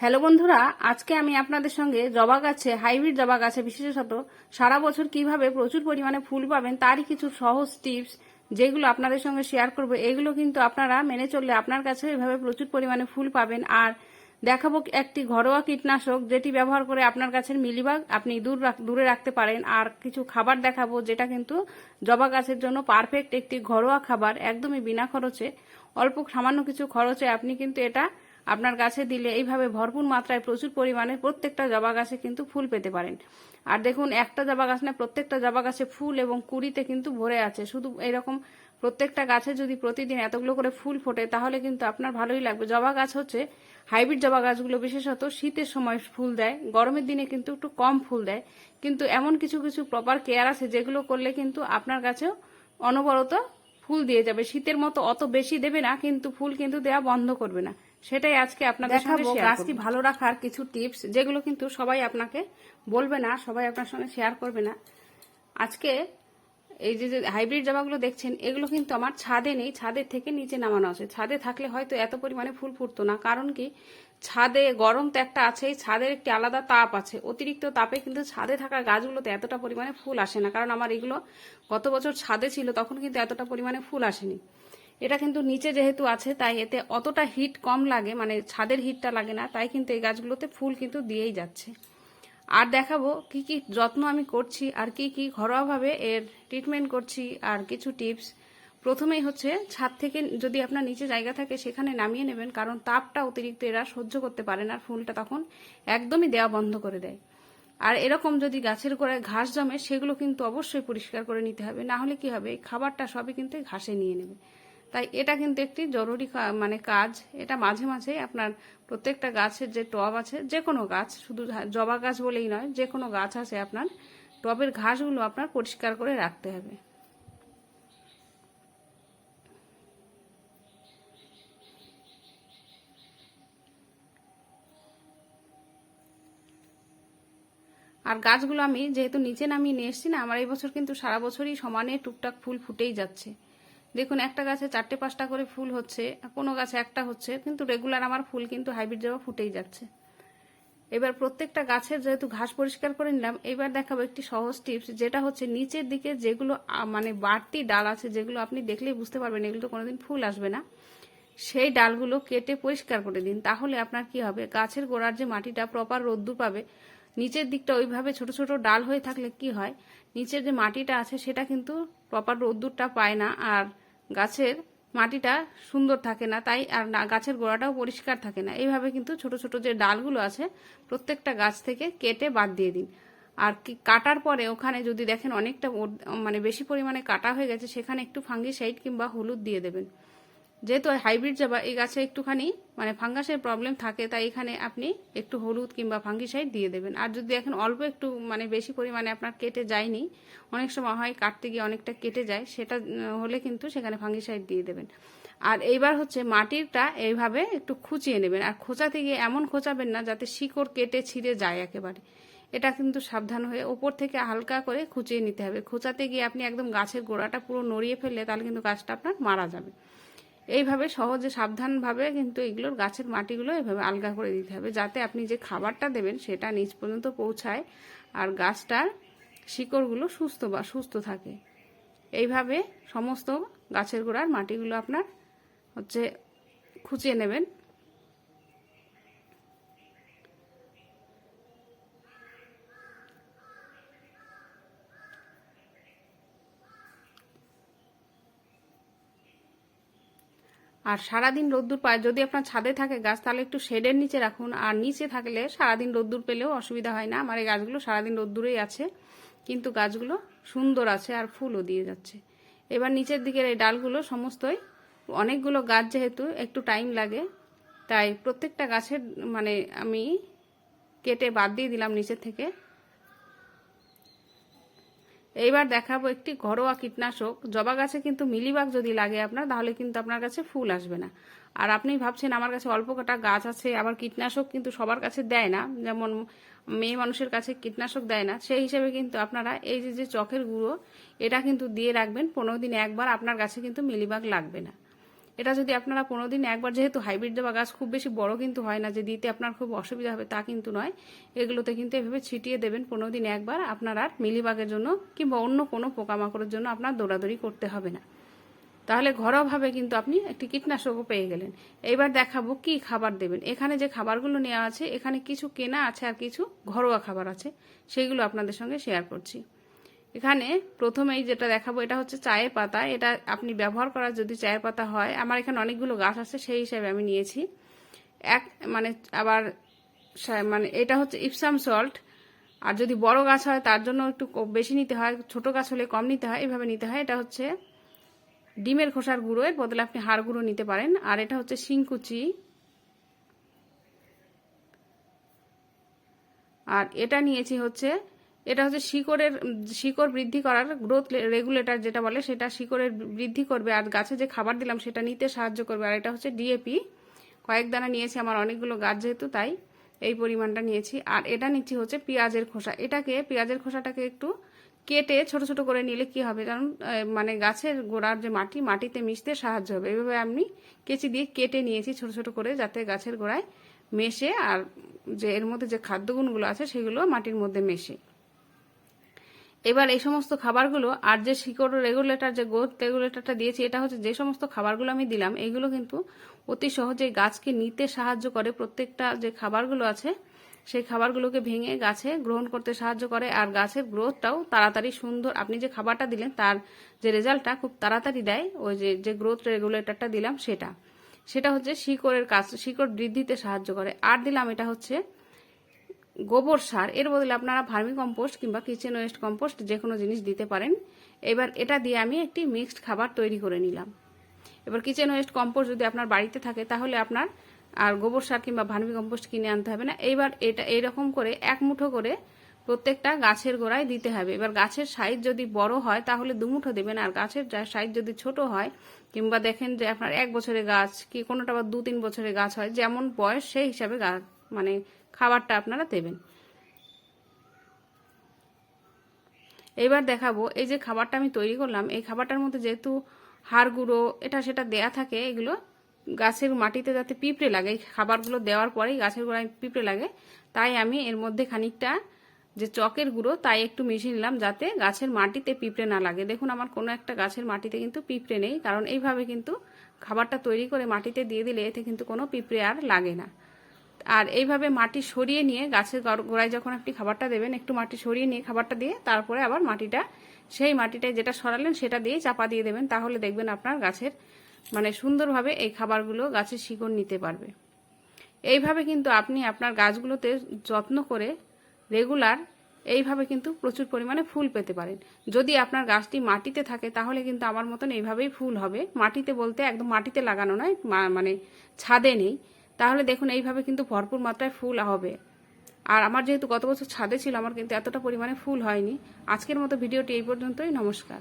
Hello বন্ধুরা, আজকে আমি আপনাদের সঙ্গে জবা গাছে, হাইব্রিড জবা গাছে বিশেষত সারা বছর কীভাবে প্রচুর পরিমাণে ফুল পাবেন তারই কিছু সহজ টিপস যেগুলো আপনাদের সঙ্গে শেয়ার করব। এগুলো কিন্তু আপনারা মেনে চললে আপনার কাছে এভাবে প্রচুর পরিমাণে ফুল পাবেন। আর দেখাবো একটি ঘরোয়া কীটনাশক যেটি ব্যবহার করে আপনার গাছের মিলিবাগ আপনি দূর দূরে রাখতে পারেন। আর কিছু খাবার দেখাবো যেটা কিন্তু জবা গাছের জন্য পারফেক্ট একটি ঘরোয়া খাবার, একদমই বিনা খরচে। অল্প সামান্য কিছু খরচে আপনি কিন্তু এটা আপনার গাছে দিলে এইভাবে ভরপুর মাত্রায় প্রচুর পরিমাণে প্রত্যেকটা জবা গাছে কিন্তু ফুল পেতে পারেন। আর দেখুন, একটা জবা গাছ না, প্রত্যেকটা জবা গাছে ফুল এবং কুড়িতে কিন্তু ভরে আছে। শুধু এরকম প্রত্যেকটা গাছে যদি প্রতিদিন এতগুলো করে ফুল ফোটে, তাহলে কিন্তু আপনার ভালোই লাগবে। জবা গাছ হচ্ছে হাইব্রিড জবা গাছগুলো, বিশেষত শীতের সময় ফুল দেয়, গরমের দিনে কিন্তু একটু কম ফুল দেয়। কিন্তু এমন কিছু কিছু প্রপার কেয়ার আছে যেগুলো করলে কিন্তু আপনার গাছেও অনবরত ফুল দিয়ে যাবে। শীতের মতো অত বেশি দেবে না, কিন্তু ফুল কিন্তু দেওয়া বন্ধ করবে না। সেটাই আজকে আপনাদের সঙ্গে দেখাবো গাছটি ভালো রাখার কিছু টিপস যেগুলো কিন্তু সবাই আপনাকে বলবে না সবাই আপনার সঙ্গে শেয়ার করবে না। আজকে এই যে যে হাইব্রিড জামাগুলো দেখছেন এগুলো কিন্তু আমার ছাদে নেই ছাদের থেকে নিচে নামানো আছে। ছাদে থাকলে হয়তো এত পরিমাণে ফুল ফুটতো না কারণ কি ছাদে গরম তো একটা আছেই ছাদের একটি আলাদা তাপ আছে। অতিরিক্ত তাপে কিন্তু ছাদে থাকা গাছগুলোতে এতটা পরিমাণে ফুল আসে না কারণ আমার এগুলো গত বছর ছাদে ছিল তখন কিন্তু এতটা পরিমাণে ফুল আসেনি। এটা কিন্তু নিচে যেহেতু আছে, তাই এতে অতটা হিট কম লাগে মানে ছাদের হিটটা লাগে না, তাই কিন্তু এই গাছগুলোতে ফুল কিন্তু দিয়েই যাচ্ছে। আর দেখাবো কি কি যত্ন আমি করছি আর কি কি ঘরোয়াভাবে এর ট্রিটমেন্ট করছি আর কিছু টিপস প্রথমেই হচ্ছে ছাদ থেকে যদি আপনার নিচে জায়গা থাকে সেখানে নামিয়ে নেবেন, কারণ তাপটা অতিরিক্ত এরা সহ্য করতে পারে না ফুলটা তখন একদমই দেওয়া বন্ধ করে দেয়। আর এরকম যদি গাছের গোড়ায় ঘাস জমে, সেগুলো কিন্তু অবশ্যই পরিষ্কার করে নিতে হবে, না হলে কি হবে খাবারটা সবই কিন্তু ঘাসে নিয়ে নেবে। তাই এটা কিন্তু একটি জরুরি মানে কাজ। এটা মাঝে মাঝে আপনার প্রত্যেকটা গাছের যে টব আছে যে কোনো গাছ, শুধু জবা গাছ বলেই নয় যে কোনো গাছ আছে আপনার, টবের ঘাসগুলো আপনার পরিষ্কার করে রাখতে হবে। আর গাছগুলো আমি যেহেতু নিচে নামিয়ে নিয়ে এসেছি না, আমার এই বছর কিন্তু সারা বছরই সমানে টুকটাক ফুল ফুটেই যাচ্ছে। দেখুন, একটা গাছে চারটে পাঁচটা করে ফুল হচ্ছে কোনো গাছে একটা হচ্ছে, কিন্তু রেগুলার আমার ফুল কিন্তু হাইব্রিড জবা ফুটেই যাচ্ছে। এবার প্রত্যেকটা গাছের যেহেতু ঘাস পরিষ্কার করে নিলাম, এবার দেখাবো একটি সহজ টিপস, যেটা হচ্ছে নিচের দিকে যেগুলো মানে বাড়তি ডাল আছে, যেগুলো আপনি দেখলেই বুঝতে পারবেন, এগুলো তো কোনোদিন ফুল আসবে না, সেই ডালগুলো কেটে পরিষ্কার করে দিন, তাহলে আপনার কি হবে? গাছের গোড়ার যে মাটিটা প্রপার রোদ্দুর পাবে, নিচের দিকটা ওইভাবে ছোট ছোট ডাল হয়ে থাকলে কি হয়? নিচের যে মাটিটা আছে, সেটা কিন্তু প্রপার রোদ্দুরটা পায় না আর গাছের মাটিটা সুন্দর থাকে না, তাই আর গাছের গোড়াটাও পরিষ্কার থাকে না। এইভাবে কিন্তু ছোট ছোট যে ডালগুলো আছে, প্রত্যেকটা গাছ থেকে কেটে বাদ দিয়ে দিন। আর কি কাটার পরে ওখানে যদি দেখেন অনেকটা মানে বেশি পরিমাণে কাটা হয়ে গেছে, সেখানে একটু ফাঙ্গি সাইড কিংবা হলুদ দিয়ে দেবেন। যেহেতু হাইব্রিড জবা এই গাছে একটুখানি মানে ফাঙ্গাসের প্রবলেম থাকে, তাই এখানে আপনি একটু হলুদ কিংবা ফাঙ্গিসাইড দিয়ে দেবেন। আর যদি এখন অল্প একটু মানে বেশি পরিমাণে আপনার কেটে যায়নি, অনেক সময় হয় কাটতে গিয়ে অনেকটা কেটে যায়, সেটা হলে কিন্তু সেখানে ফাঙ্গিসাইড দিয়ে দেবেন। আর এইবার হচ্ছে মাটিরটা এইভাবে একটু খুঁচিয়ে নেবেন। আর খোঁচাতে গিয়ে এমন খোঁচাবেন না যাতে শিকড় কেটে ছিঁড়ে যায় একেবারে। এটা কিন্তু সাবধান হয়ে ওপর থেকে হালকা করে খুঁচিয়ে নিতে হবে। খোঁচাতে গিয়ে আপনি একদম গাছের গোড়াটা পুরো নড়িয়ে ফেললে তাহলে কিন্তু গাছটা আপনার মারা যাবে। এইভাবে সহজে সাবধানভাবে কিন্তু এগুলোর গাছের মাটিগুলো এভাবে আলগা করে দিতে হবে, যাতে আপনি যে খাবারটা দেবেন সেটা নিচ পর্যন্ত পৌঁছায় আর গাছটার শিকড়গুলো সুস্থ বা সুস্থ থাকে। এইভাবে সমস্ত গাছের গোড়ার মাটিগুলো আপনার হচ্ছে খুঁচিয়ে নেবেন। আর সারাদিন রোদ্দুর পায়। যদি আপনার ছাদে থাকে গাছ, তাহলে একটু শেডের নিচে রাখুন। আর নিচে থাকলে সারাদিন রোদ্দুর পেলেও অসুবিধা হয় না। আমার এই গাছগুলো সারাদিন রোদ্দুরেই আছে, কিন্তু গাছগুলো সুন্দর আছে আর ফুলও দিয়ে যাচ্ছে। এবার নিচের দিকের এই ডালগুলো সমস্তই, অনেকগুলো গাছ যেহেতু একটু টাইম লাগে, তাই প্রত্যেকটা গাছের মানে আমি কেটে বাদ দিয়ে দিলাম নিচের থেকে। এইবার দেখাবো একটি ঘরোয়া কীটনাশক। জবা গাছে কিন্তু মিলিবাগ যদি লাগে আপনার, তাহলে কিন্তু আপনার কাছে ফুল আসবে না। আর আপনি ভাবছেন আমার কাছে অল্প কটা গাছ আছে, আবার কীটনাশক কিন্তু সবার কাছে দেয় না। যেমন মেয়ে মানুষের কাছে কীটনাশক দেয় না, সেই হিসেবে কিন্তু আপনারা এই যে যে চকের গুঁড়ো, এটা কিন্তু দিয়ে রাখবেন। পনেরো দিন একবার আপনার গাছে কিন্তু মিলিবাগ লাগবে না। এটা যদি আপনারা পনেরো দিন একবার, যেহেতু হাইব্রিড দেওয়া গাছ খুব বেশি বড় কিন্তু হয় না, যে দিতে আপনার খুব অসুবিধা হবে তা কিন্তু নয়। এগুলোতে কিন্তু এভাবে ছিটিয়ে দেবেন কোনো দিন একবার আপনার আর মিলিবাগের জন্য কিংবা অন্য কোনো পোকামাকড়ের জন্য আপনার দৌড়াদৌড়ি করতে হবে না। তাহলে ঘরোয়াভাবে কিন্তু আপনি একটি কীটনাশকও পেয়ে গেলেন। এবার দেখাবো কি খাবার দেবেন। এখানে যে খাবারগুলো নেওয়া আছে, এখানে কিছু কেনা আছে আর কিছু ঘরোয়া খাবার আছে, সেগুলো আপনাদের সঙ্গে শেয়ার করছি। এখানে প্রথমেই যেটা দেখাবো, এটা হচ্ছে চায়ের পাতা। এটা আপনি ব্যবহার করার যদি চায়ের পাতা হয়, আমার এখানে অনেকগুলো গাছ আছে, সেই হিসাবে আমি নিয়েছি। এক মানে আবার মানে এটা হচ্ছে ইপসাম সল্ট। আর যদি বড় গাছ হয়, তার জন্য একটু বেশি নিতে হয়। ছোট গাছ হলে কম নিতে হয়, এভাবে নিতে হয়। এটা হচ্ছে ডিমের খোসার গুঁড়ো, এর বদলে আপনি হাড় গুঁড়ো নিতে পারেন। আর এটা হচ্ছে শিংকুচি। আর এটা নিয়েছি হচ্ছে এটা হচ্ছে শিকড়ের, শিকড় বৃদ্ধি করার গ্রোথ রেগুলেটর যেটা বলে, সেটা শিকড়ের বৃদ্ধি করবে। আর গাছে যে খাবার দিলাম, সেটা নিতে সাহায্য করবে। আর এটা হচ্ছে ডিএপি কয়েক দানা নিয়েছি আমার অনেকগুলো গাছ যেহেতু, তাই এই পরিমাণটা নিয়েছি। আর এটা নিচ্ছি হচ্ছে পেঁয়াজের খোসা। এটাকে, পেঁয়াজের খোসাটাকে একটু কেটে ছোট ছোট করে নিলে কি হবে কারণ মানে গাছের গোড়ার যে মাটি, মাটিতে মিশতে সাহায্য হবে। এভাবে আমি কেচি দিয়ে কেটে নিয়েছি ছোট ছোট করে, যাতে গাছের গোড়ায় মেশে আর যে, এর মধ্যে যে খাদ্যগুণগুলো আছে, সেগুলো মাটির মধ্যে মেশে। এবার এই সমস্ত খাবারগুলো আর যে শিকড় রেগুলেটর যে গ্রোথ রেগুলেটরটা দিয়েছি, এটা হচ্ছে যে সমস্ত খাবারগুলো আমি দিলাম এইগুলো কিন্তু অতি সহজে গাছকে নিতে সাহায্য করে। প্রত্যেকটা যে খাবারগুলো আছে, সেই খাবারগুলোকে ভেঙে গাছে গ্রহণ করতে সাহায্য করে, আর গাছের গ্রোথটাও তাড়াতাড়ি সুন্দর। আপনি যে খাবারটা দিলেন, তার যে রেজাল্টটা খুব তাড়াতাড়ি দেয়, ওই যে যে গ্রোথ রেগুলেটরটা দিলাম, সেটা। সেটা হচ্ছে শিকড়ের কাজ শিকড় বৃদ্ধিতে সাহায্য করে। আর দিলাম, এটা হচ্ছে গোবর সার, এর বদলে আপনারা ভার্মি কম্পোস্ট কিংবা কিচেন ওয়েস্ট কম্পোস্ট যে কোনো জিনিস দিতে পারেন। এবার এটা দিয়ে আমি একটি মিক্সড খাবার তৈরি করে নিলাম। এবার কিচেন ওয়েস্ট কম্পোস্ট যদি আপনার বাড়িতে থাকে, তাহলে আপনার আর গোবর সার কিংবা ভার্মি কম্পোস্ট কিনে আনতে হবে না। এইবার এটা এইরকম করে এক মুঠো করে প্রত্যেকটা গাছের গোড়ায় দিতে হবে। এবার গাছের সাইজ যদি বড় হয়, তাহলে দুমুঠো দেবেন। আর গাছের সাইজ যদি ছোট হয়, কিংবা দেখেন যে আপনার এক বছরের গাছ, কি কোনোটা আবার দু তিন বছরের গাছ হয়, যেমন বয়স সেই হিসাবে গাছ মানে খাবারটা আপনারা দেবেন। এবার দেখাবো, এই যে খাবারটা আমি তৈরি করলাম, এই খাবারটার মধ্যে যেহেতু হাড় গুঁড়ো, এটা সেটা দেয়া থাকে, এগুলো গাছের মাটিতে যাতে পিঁপড়ে লাগে খাবারগুলো দেওয়ার পরেই গাছের গোড়ায় পিঁপড়ে লাগে, তাই আমি এর মধ্যে খানিকটা যে চকের গুঁড়ো, তাই একটু মিশিয়ে নিলাম যাতে গাছের মাটিতে পিঁপড়ে না লাগে। দেখুন, আমার কোনো একটা গাছের মাটিতে কিন্তু পিঁপড়ে নেই, কারণ এইভাবে কিন্তু খাবারটা তৈরি করে মাটিতে দিয়ে দিলে এতে কিন্তু কোনো পিঁপড়ে আর লাগে না। আর এইভাবে মাটি সরিয়ে নিয়ে গাছের গড়- গোড়ায় যখন আপনি খাবারটা দেবেন, একটু মাটি সরিয়ে নিয়ে খাবারটা দিয়ে তারপরে আবার মাটিটা, সেই মাটিটায় যেটা সরালেন সেটা দিয়ে চাপা দিয়ে দেবেন, তাহলে দেখবেন আপনার গাছের মানে সুন্দরভাবে এই খাবারগুলো গাছের শিকড় নিতে পারবে। এইভাবে কিন্তু আপনি আপনার গাছগুলোতে যত্ন করে রেগুলার এইভাবে কিন্তু প্রচুর পরিমাণে ফুল পেতে পারেন। যদি আপনার গাছটি মাটিতে থাকে, তাহলে কিন্তু আমার মতন এইভাবেই ফুল হবে। মাটিতে বলতে একদম মাটিতে লাগানো নয় মানে ছাদে নেই। তাহলে দেখুন এইভাবে কিন্তু ভরপুর মাত্রায় ফুল হবে। আর আমার যেহেতু গত বছর ছাদে ছিল, আমার কিন্তু এতটা পরিমাণে ফুল হয়নি। আজকের মতো ভিডিওটি এই পর্যন্তই, নমস্কার।